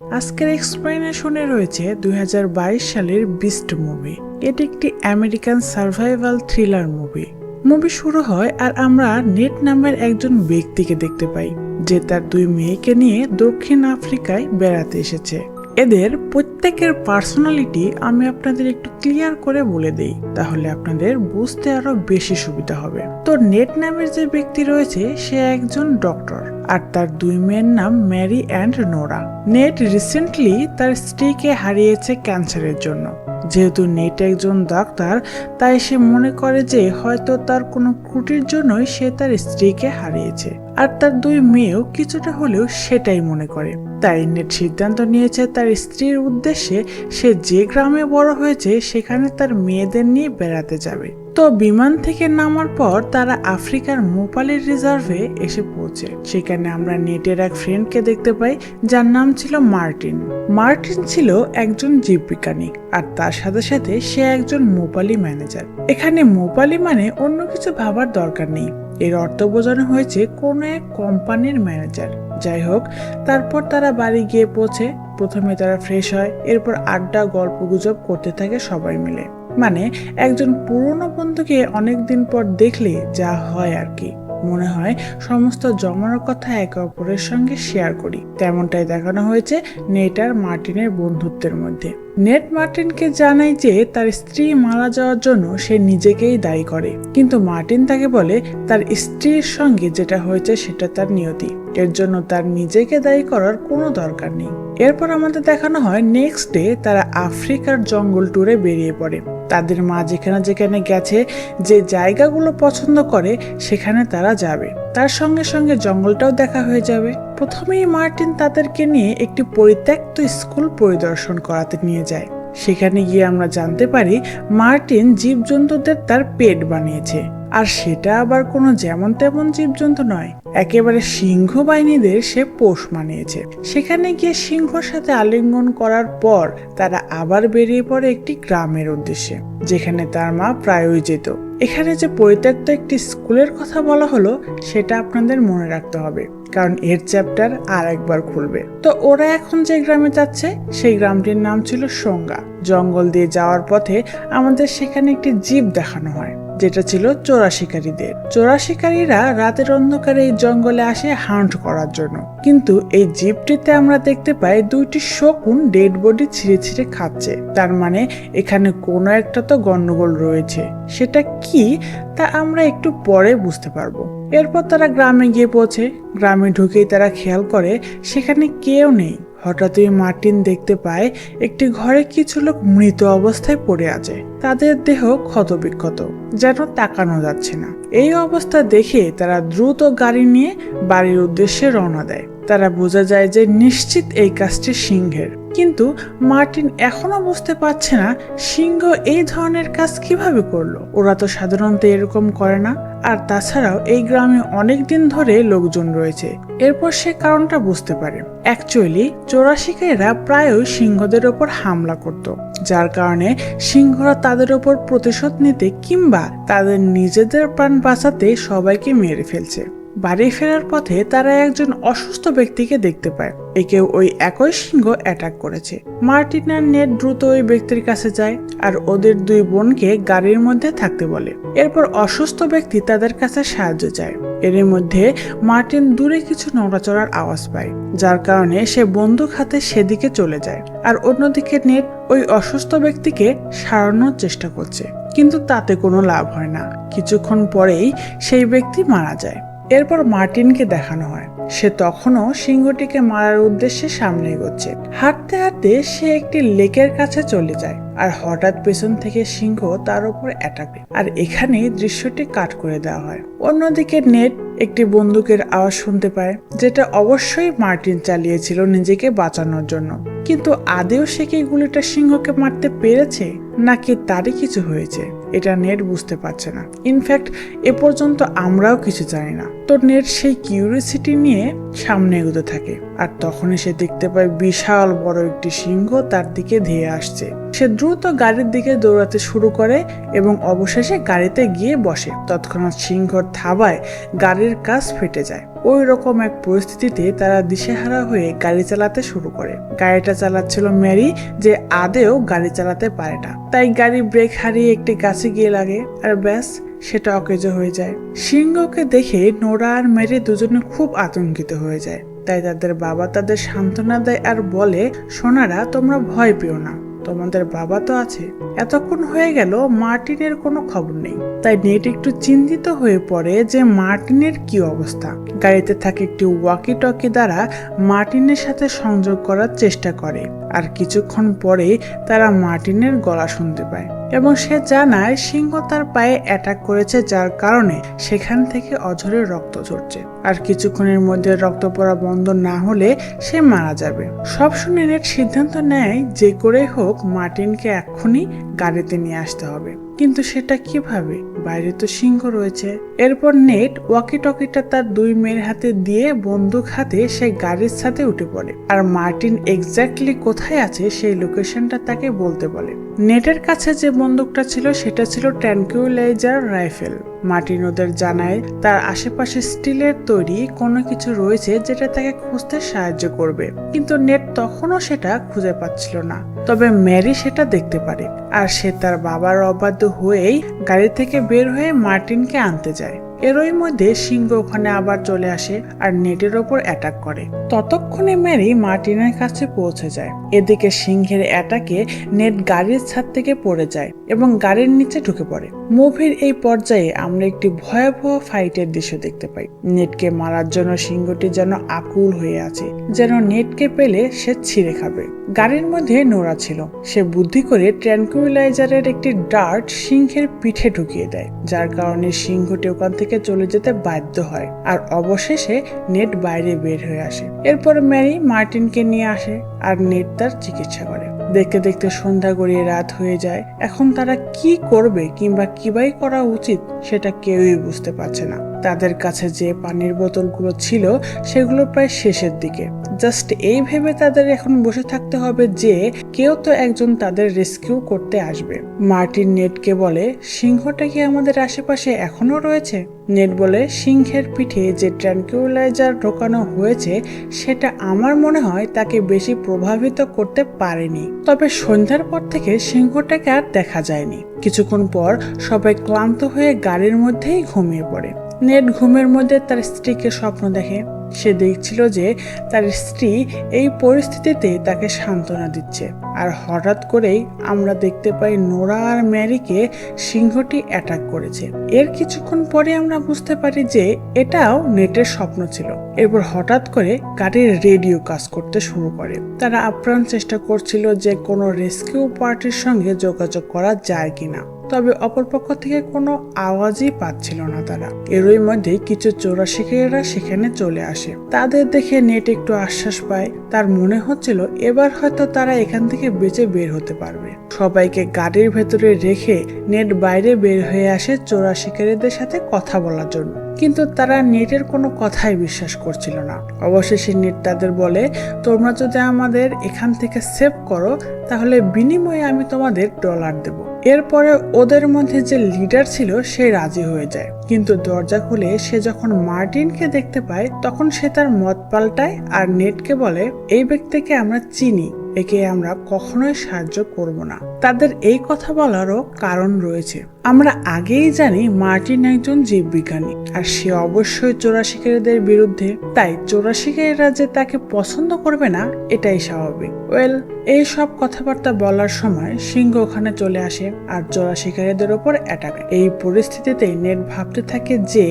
আজকের এক্সপ্লেনেশনে রয়েছে দুই হাজার বাইশ সালের বিস্ট মুভি এটি একটি American survival thriller movie movie শুরু হয় আর আমরা নেট নামের একজন ব্যক্তিকে দেখতে পাই, যে তার দুই মেয়েকে নিয়ে দক্ষিণ আফ্রিকায় বেড়াতে এসেছে। এদের প্রত্যেকের পার্সোনালিটি আমি আপনাদের একটু ক্লিয়ার করে বলে দেই, তাহলে আপনাদের বুঝতে আরও বেশি সুবিধা হবে। তো নেট নামের যে ব্যক্তি রয়েছে, সে একজন ডক্টর আর তার দুই মেয়ের নাম Mary and Nora. Nate recently তার স্ত্রীকে হারিয়েছে ক্যান্সারের জন্য। যেহেতু নেট একজন ডাক্তার, তাই সে মনে করে যে হয়তো তার কোনো ক্রুটির জন্যই সে তার স্ত্রীকে হারিয়েছে। আর তার দুই মেয়েও কিছুটা হলেও সেটাই মনে করে। তাই নেট সিদ্ধান্ত নিয়েছে তার স্ত্রীর উদ্দেশ্যে সে যে গ্রামে বড় হয়েছে সেখানে তার মেয়েদের নিয়ে বেড়াতে যাবে। তো বিমান থেকে নামার পর তারা আফ্রিকার মোপালের রিজার্ভে এসে পৌঁছে। সেখানে আমরা নেটের এক ফ্রেন্ডকে দেখতে পাই, যার নাম ছিল মার্টিন। মার্টিন ছিল একজন জীববিজ্ঞানী আর তার সাথে সাথে সে একজন মোপালি ম্যানেজার। এখানে মোপালি মানে অন্য কিছু ভাবার দরকার নেই। এর অর্থ বোঝানো হয়েছে কোনো এক কোম্পানির ম্যানেজার। যাই হোক তারপর তারা বাড়ি গিয়ে পৌঁছে প্রথমে তারা ফ্রেশ হয়, এরপর আড্ডা গল্প গুজব করতে থাকে সবাই মিলে। মানে একজন পুরনো বন্ধুকে অনেকদিন পর দেখলে যা হয় আর কি। মনে হয় সমস্ত জমানোর কথা একে অপরের সঙ্গে শেয়ার করি। তেমনটাই দেখানো হয়েছে নেট আর মার্টিনের বন্ধুত্বের মধ্যে। নেট মার্টিনকে জানায় যে তার স্ত্রী মারা যাওয়ার জন্য সে নিজেকেই দায়ী করে। কিন্তু মার্টিন তাকে বলে তার স্ত্রীর সঙ্গে যেটা হয়েছে সেটা তার নিয়তি। এর জন্য তার নিজেকে দায়ী করার কোনো দরকার নেই। এরপর আমাদের দেখানো হয় নেক্সট ডে তারা আফ্রিকার জঙ্গল ট্যুরে বেরিয়ে পড়ে। তাদের মা যেখানে যেখানে গেছে, যে জায়গাগুলো পছন্দ করে, সেখানে তারা যাবে। তার সঙ্গে সঙ্গে জঙ্গলটাও দেখা হয়ে যাবে। প্রথমেই মার্টিন তাদেরকে নিয়ে একটি পরিত্যক্ত স্কুল পরিদর্শন করাতে নিয়ে যায়। সেখানে গিয়ে আমরা জানতে পারি, মার্টিন জীবজন্তুদের তার পেট বানিয়েছে। আর সেটা আবার কোনো যেমন তেমন জীবজন্তু নয়। একেবারে সিংহ বাহিনীদের সে পোষ মানিয়েছে। সেখানে গিয়ে সিংহর সাথে আলিঙ্গন করার পর তারা আবার বেরিয়ে পড়ে একটি গ্রামের উদ্দেশ্যে, যেখানে তার মা প্রায়ই যেত। এখানে যে পরিত্যক্ত একটি স্কুলের কথা বলা হলো, সেটা আপনাদের মনে রাখতে হবে, কারণ এর চ্যাপ্টার আর একবার খুলবে। তো ওরা এখন যে গ্রামে যাচ্ছে, সেই গ্রামটির নাম ছিল সঙ্গা। জঙ্গল দিয়ে যাওয়ার পথে আমাদের সেখানে একটি জীব দেখানো হয়। যেটা ছিল চোরা শিকারীদের। চোরা শিকারীরা রাতের অন্ধকারে এই জঙ্গলে আসে হান্ট করার জন্য। কিন্তু এই জিপটিতে আমরা দেখতে পাই দুইটি শকুন ডেড বডি ছিঁড়ে ছিঁড়ে খাচ্ছে। তার মানে এখানে কোনো একটা তো গন্ডগোল রয়েছে। সেটা কি তা আমরা একটু পরে বুঝতে পারব। এরপর তারা গ্রামে গিয়ে পৌঁছে। গ্রামে ঢুকেই তারা খেয়াল করে, সেখানে কেউ নেই। হঠাৎই মার্টিন দেখতে পায় একটি ঘরে কিছু লোক মৃত অবস্থায় পড়ে আছে। তাদের দেহ ক্ষতবিক্ষত, যেন তাকানো যাচ্ছে না। এই অবস্থা দেখে তারা দ্রুত গাড়ি নিয়ে বাড়ির উদ্দেশ্যে রওনা দেয়। তারা বোঝা যায় যে নিশ্চিত এই কাজটি সিংহের। কিন্তু মার্টিন এখনও বুঝতে পারছে না, সিংহ এই ধরনের কাজ কীভাবে করল। ওরা তো সাধারণত এরকম করে না। আর তাছাড়াও এই গ্রামে অনেক দিন ধরে লোকজন রয়েছে। এরপর সে কারণটা বুঝতে পারে। অ্যাকচুয়ালি চোরা শিকারীরা প্রায়ই সিংহদের ওপর হামলা করত, যার কারণে সিংহরা তাদের ওপর প্রতিশোধ নিতে কিংবা তাদের নিজেদের প্রাণ বাঁচাতে সবাইকে মেরে ফেলছে। বাড়ি ফেরার পথে তারা একজন অসুস্থ ব্যক্তিকে দেখতে পায়। একেও ওই একই সিংহ অ্যাটাক করেছে। মার্টিন আর নেট দ্রুত ওই ব্যক্তির কাছে যায় আর ওদের দুই বোনকে গাড়ির মধ্যে থাকতে বলে। এরপর অসুস্থ ব্যক্তি তাদের কাছে সাহায্য চায়। এর মধ্যে মার্টিন দূরে কিছু নড়াচড়ার আওয়াজ পায়, যার কারণে সে বন্দুক হাতে সেদিকে চলে যায় আর অন্যদিকে নেট ওই অসুস্থ ব্যক্তিকে সারানোর চেষ্টা করছে। কিন্তু তাতে কোনো লাভ হয় না। কিছুক্ষণ পরেই সেই ব্যক্তি মারা যায়। এরপর মার্টিনকে দেখানো হয়। সে তখনও সিংহটিকে মারার উদ্দেশ্যে সামনে এগোচ্ছে। হাঁটতে হাঁটতে সে একটি লেকের কাছে চলে যায় আর হঠাৎ পেছন থেকে সিংহ তার উপর অ্যাটাক আর এখানে দৃশ্যটি কাট করে দেওয়া হয়। অন্যদিকে নেট একটি বন্দুকের আওয়াজ শুনতে পায়, যেটা অবশ্যই মার্টিন চালিয়েছিল নিজেকে বাঁচানোর জন্য। কিন্তু আদেও সে কি গুলিটা সিংহকে মারতে পেরেছে, নাকি তারই কিছু হয়েছে? এটা নেট বুঝতে পারছে না। ইনফ্যাক্ট, এ পর্যন্ত আমরাও কিছু জানি না। নেট সেই কিউরিসিটি নিয়ে সামনে এগোতে থাকে। আর তখনই সে দেখতে পায় বিশাল বড় একটি সিংহ তার দিকে ধেয়ে আসছে। সে দ্রুত গাড়ির দিকে দৌড়াতে শুরু করে এবং অবশেষে গাড়িতে গিয়ে বসে। তৎক্ষণাৎ সিংহর থাবায় গাড়ির কাজ ফেটে যায়। ওই রকম এক পরিস্থিতিতে তারা দিশেহারা হয়ে গাড়ি চালাতে শুরু করে। গাড়িটা চালাচ্ছিল ম্যারি যে আদেও গাড়ি চালাতে পারে না। তাই গাড়ি ব্রেক হারিয়ে একটি গাছে গিয়ে লাগে। আর ব্যাস সেটা অকেজ হয়ে যায়। সিংহকে দেখে নোরা আর ম্যারি দুজনে খুব আতঙ্কিত হয়ে যায়। তাই তাদের বাবা তাদের সান্ত্বনা দেয় আর বলে, সোনারা, তোমরা ভয় পেও না। তোমাদের বাবা তো আছে। এতক্ষণ হয়ে গেল, মার্টিনের কোনো খবর নেই তাই নেট একটু চিন্তিত হয়ে পড়ে যে মার্টিনের কি অবস্থা। গাড়িতে থাকে একটি ওয়াকি টকি দ্বারা মার্টিনের সাথে সংযোগ করার চেষ্টা করে। আর কিছুক্ষণ পরে তারা মার্টিনের গলা শুনতে পায় এবং সে জানায় সিংহ তার পায়ে অ্যাটাক করেছে যার কারণে সেখান থেকে অঝরে রক্ত ঝরছে। আর কিছুক্ষণের মধ্যে রক্ত পড়া বন্ধ না হলে সে মারা যাবে। সব শুনে নেট সিদ্ধান্ত নেয় যে করে হোক মার্টিনকে এক্ষুনি গাড়িতে নিয়ে আসতে হবে। কিন্তু সেটা কীভাবে? বাইরে তো সিংহ রয়েছে। এরপর নেট ওয়াকি টকিটা তার দুই মেয়ের হাতে দিয়ে বন্দুক হাতে সে গাড়ির সাথে উঠে পড়ে। আর মার্টিন এক্স্যাক্টলি কোথায় আছে সেই লোকেশনটা তাকে বলতে বলে। নেটের কাছে যে বন্দুকটা ছিল সেটা ছিল ট্যানকিউলাইজার রাইফেল। মার্টিন ওদের জানায়, তার আশেপাশে স্টিলের তৈরি কোনো কিছু রয়েছে যেটা তাকে খুঁজতে সাহায্য করবে। কিন্তু নেট তখনও সেটা খুঁজে পাচ্ছিল না। তবে ম্যারি সেটা দেখতে পারে। আর সে তার বাবার অবাধ্য হয়েই গাড়ি থেকে বের হয়ে মার্টিনকে আনতে যায়। এরই মধ্যে সিংহ ওখানে আবার চলে আসে আর নেটের ওপর অ্যাটাক করে। ততক্ষণে ম্যারি মার্টিনের কাছে পৌঁছে যায়। এদিকে সিংহের অ্যাটাকে নেট গাড়ির ছাদ থেকে পড়ে যায় এবং গাড়ির নিচে ঢুকে পড়ে। মুভির এই পর্যায়ে আমরা একটি ভয়াবহ ফাইটের দৃশ্য দেখতে পাই। নেটকে মারার জন্য সিংহটি যেন আকুল হয়ে আছে, যেন নেটকে পেলে সে ছিঁড়ে খাবে। গাড়ির মধ্যে নোরা ছিল। সে বুদ্ধি করে ট্র্যাঙ্কুইলাইজারের একটি ডার্ট সিংহের পিঠে ঢুকিয়ে দেয়, যার কারণে সিংহটি ওখান থেকে চলে যেতে বাধ্য হয় আর অবশেষে নেট বাইরে বের হয়ে আসে। এরপর ম্যারি মার্টিনকে নিয়ে আসে আর নেট তার চিকিৎসা করে। দেখতে দেখতে সন্ধ্যা গড়িয়ে রাত হয়ে যায়। এখন তারা কি করবে কিংবা কিবাই করা উচিত, সেটা কেউই বুঝতে পারছে না। তাদের কাছে যে পানির বোতলগুলো ছিল সেগুলো প্রায় শেষের দিকে। জাস্ট এই ভেবে তাদের এখন বসে থাকতে হবে যে কেউ তো একজন তাদের রেস্কিউ করতে আসবে। মার্টিন নেটকে বলে, সিংহটা কি আমাদের আশেপাশে এখনও রয়েছে? নেট বলে, সিংহের পিঠে যে ট্র্যাঙ্কুলাইজার ঢোকানো হয়েছে, সেটা আমার মনে হয় তাকে বেশি প্রভাবিত করতে পারেনি। তবে সন্ধ্যার পর থেকে সিংহটাকে আর দেখা যায়নি। কিছুক্ষণ পর সবাই ক্লান্ত হয়ে গাড়ির মধ্যেই ঘুমিয়ে পড়ে। নেট ঘুমের মধ্যে তার স্ত্রীকে স্বপ্ন দেখে। সে দেখছিল যে তার স্ত্রী এই পরিস্থিতিতে তাকে সান্ত্বনা দিচ্ছে। আর হঠাৎ করেই আমরা দেখতে পাই নোরা আর ম্যারিকে সিংহটি অ্যাটাক করেছে। এর কিছুক্ষণ পরে আমরা বুঝতে পারি যে এটাও নেটের স্বপ্ন ছিল। এরপর হঠাৎ করে গাড়ির রেডিও কাজ করতে শুরু করে। তারা আপ্রাণ চেষ্টা করছিল যে কোনো রেস্কিউ পার্টির সঙ্গে যোগাযোগ করা যায় কিনা। তবে অপরপক্ষ থেকে কোনো আওয়াজই পাচ্ছিল না তারা। এরই মধ্যে কিছু চোরা শিকারীরা সেখানে চলে আসে। তাদের দেখে নেট একটু আশ্বাস পায়। তার মনে হচ্ছিল, এবার হয়তো তারা এখান থেকে বেঁচে বের হতে পারবে। সবাইকে গাড়ির ভেতরে রেখে নেট বাইরে বের হয়ে আসে চোরা শিকারীদের সাথে কথা বলার জন্য। কিন্তু তারা নেটের কোনো কথাই বিশ্বাস করছিল না। অবশেষে নেট তাদের বলে, তোমরা যদি আমাদের এখান থেকে সেভ করো, তাহলে বিনিময়ে আমি তোমাদের ডলার দেব। এরপরে ওদের মধ্যে যে লিডার ছিল, সে রাজি হয়ে যায়। কিন্তু দরজা খুলে সে যখন মার্টিনকে দেখতে পায়, তখন সে তার মত পাল্টায় আর নেটকে বলে, এই ব্যক্তিকে আমরা চিনি, একে আমরা কখনোই সাহায্য করব না। তাদের এই কথা বলারও কারণ রয়েছে। আমরা আগেই জানি মার্টিন একজন জীববিজ্ঞানী, আর সে অবশ্যই চোরা শিকারীদের বিরুদ্ধে। তাই চোরা শিকারীরা যে তাকে পছন্দ করবে না, এটাই স্বাভাবিক। ওয়েল, এই সব কথাবার্তা বলার সময় সিংহ ওখানে চলে আসে, আর চোরা শিকারীদের ওপর অ্যাটাক। এই পরিস্থিতিতে নেট ভাবতে থাকে যে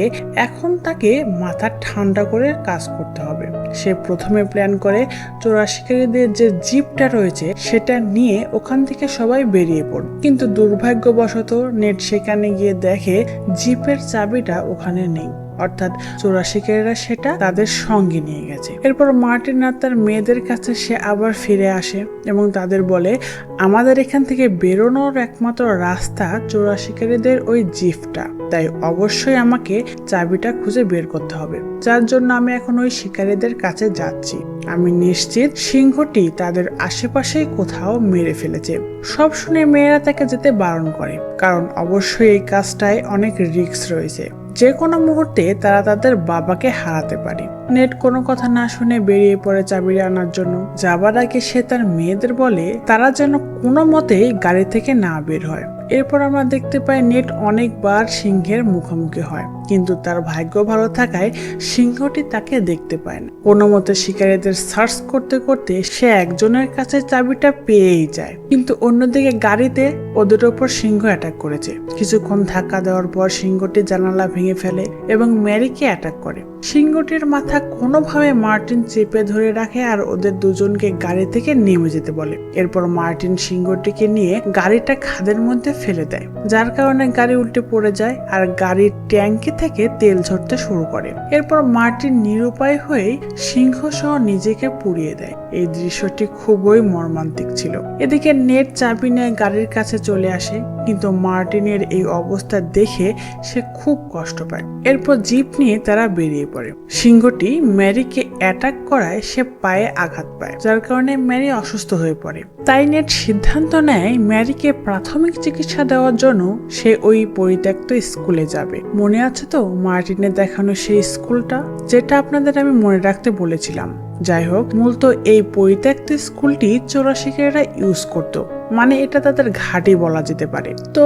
এখন তাকে মাথা ঠান্ডা করে কাজ করতে হবে। সে প্রথমে প্ল্যান করে চোরা শিকারীদের যে জিপটা রয়েছে, সেটা নিয়ে ওখান থেকে সবাই বেরিয়ে পড়ে। কিন্তু দুর্ভাগ্যবশত নেট সেখানে গিয়ে দেখে জিপের চাবিটা ওখানে নেই। অর্থাৎ চোরা শিকারীরা সেটা তাদের সঙ্গে নিয়ে গেছে। এরপর মার্টিন আর তার মেয়েদের কাছে সে আবার ফিরে আসে এবং তাদের বলে, আমাদের এখান থেকে বেরোনোর একমাত্র রাস্তা চোরা শিকারীদের ওই জিপটা। তাই অবশ্যই আমাকে চাবিটা খুঁজে বের করতে হবে। যার জন্য আমি এখন ওই শিকারীদের কাছে যাচ্ছি। আমি নিশ্চিত সিংহটি তাদের আশেপাশেই কোথাও মেরে ফেলেছে। সব শুনে মেয়েরা তাকে যেতে বারণ করে। কারণ অবশ্যই এই কাজটায় অনেক রিস্ক রয়েছে। যে কোনো মুহূর্তে তারা তাদের বাবাকে হারাতে পারে। নেট কোনো কথা না শুনে বেরিয়ে পড়ে চাবি আনার জন্য। যাবার আগে সে তার মেয়েদের বলে, তারা যেন কোনো মতেই গাড়ি থেকে না বের হয়। এরপর আমরা দেখতে পাই নেট অনেকবার সিংহের মুখোমুখি হয়, কিন্তু তার ভাগ্য ভালো থাকায় সিংহটি তাকে দেখতে পায় না। কোনো মতে শিকারীদের সার্চ করতে করতে সে একজনের কাছে চাবিটা পেয়েই যায়। কিন্তু অন্যদিকে গাড়িতে ওদের ওপর সিংহ অ্যাটাক করেছে। কিছুক্ষণ ধাক্কা দেওয়ার পর সিংহটি জানালা ভেঙে ফেলে এবং ম্যারিকে অ্যাটাক করে। সিংহটির মাথা কোনোভাবে মার্টিন চেপে ধরে রাখে আর ওদের দুজনকে গাড়ি থেকে নেমে যেতে বলে। এরপর মার্টিন সিংহটিকে নিয়ে গাড়িটা খাদের মধ্যে ফেলে দেয়, যার কারণে গাড়ি উল্টে পড়ে যায় আর গাড়ির ট্যাঙ্কি থেকে তেল ঝরতে শুরু করে। এরপর মার্টিন নিরুপায় হয়ে সিংহ সহ নিজেকে পুড়িয়ে দেয়। এই দৃশ্যটি খুবই মর্মান্তিক ছিল। এদিকে নেট চাবি নিয়ে গাড়ির কাছে চলে আসে, কিন্তু মার্টিনের এই অবস্থা দেখে সে খুব কষ্ট পায়। এরপর জিপ নিয়ে তারা বেরিয়ে পড়ে সিংহটি ম্যারিকে অ্যাটাক করায় সে পায়ে আঘাত পায়, যার কারণে ম্যারি অসুস্থ হয়ে পড়ে। তাই নেট সিদ্ধান্ত নেয় ম্যারিকে প্রাথমিক চিকিৎসা দেওয়ার জন্য সে ওই পরিত্যক্ত স্কুলে যাবে। মনে আছে তো মার্টিনের দেখানো সেই স্কুলটা? যেটা আপনাদের আমি মনে রাখতে বলেছিলাম। যাই হোক, মূলত এই পরিত্যক্ত স্কুলটি চোরাশিকারীরা ইউজ করত। মানে এটা তাদের ঘাঁটি বলা যেতে পারে। তো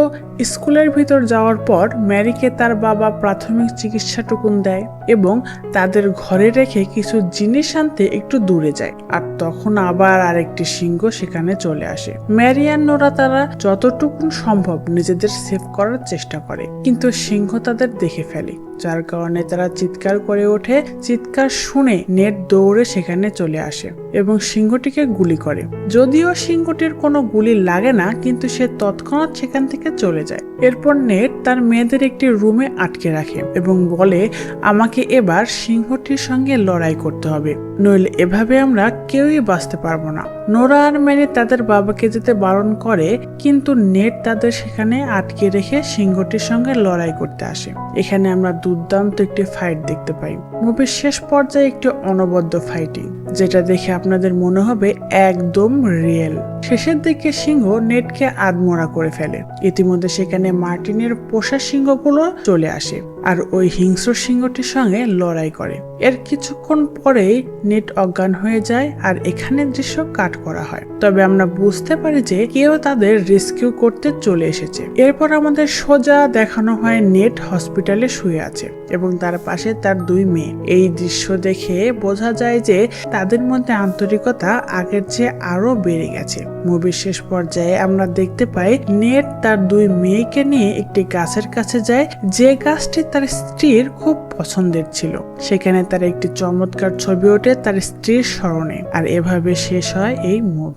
স্কুলের ভিতর যাওয়ার পর ম্যারিকে তার বাবা প্রাথমিক চিকিৎসাটুকুন দেয় এবং তাদের ঘরে রেখে কিছু জিনিস আনতে একটু দূরে যায় আর তখন আবার আরেকটি সিংহ সেখানে চলে আসে। ম্যারি আর নোরা তারা যতটুকুন সম্ভব নিজেদের সেভ করার চেষ্টা করে, কিন্তু সিংহ তাদের দেখে ফেলে, যার কারণে তারা চিৎকার করে ওঠে, চিৎকার শুনে নেট দৌড়ে সেখানে চলে আসে এবং সিংহটিকে গুলি করে। যদিও সিংহটির কোনো গুলি লাগে না, কিন্তু সে তৎক্ষণাৎ সেখান থেকে চলে যায়। এরপর নেট তার মেয়েদের একটি রুমে আটকে রাখে এবং বলে, আমাকে এবার সিংহটির সঙ্গে লড়াই করতে হবে, নইলে এভাবে আমরা কেউই বাঁচতে পারব না। নোরা আর মেরি তাদের বাবাকে যেতে বারণ করে, কিন্তু নেট তাদের সেখানে আটকে রেখে সিংহটির সঙ্গে লড়াই করতে আসে। এখানে আমরা দুর্দান্ত একটি ফাইট দেখতে পাই। মুভির শেষ পর্যায়ে একটি অনবদ্য ফাইটিং। যেটা দেখে আপনাদের মনে হবে একদম রিয়েল শেষের দিকে সিংহ নেটকে আদমোড়া করে ফেলে। ইতিমধ্যে সেখানে মার্টিনের পোষা সিংহগুলো চলে আসে। আর ওই হিংস্র সিংহটির সঙ্গে লড়াই করে। এর কিছুক্ষণ পরেই নেট অজ্ঞান হয়ে যায় আর এখানে দৃশ্য কাট করা হয়। তবে আমরা বুঝতে পারি যে কেউ তাদের রেস্কিউ করতে চলে এসেছে। এরপর আমাদের সোজা দেখানো হয় নেট হসপিটালে শুয়ে আছে এবং তার পাশে তার দুই মেয়ে। এই দৃশ্য দেখে বোঝা যায় যে তাদের মধ্যে আন্তরিকতা আগের চেয়ে আরও বেড়ে গেছে। মুভির শেষ পর্যায়ে আমরা দেখতে পাই, নেট তার দুই মেয়েকে নিয়ে একটি গাছের কাছে যায়। যে গাছটি তার স্ত্রীর খুব পছন্দের ছিল। সেখানে তার একটি চমৎকার ছবি ওঠে তার স্ত্রীর স্মরণে। আর এভাবে শেষ হয় এই মুভি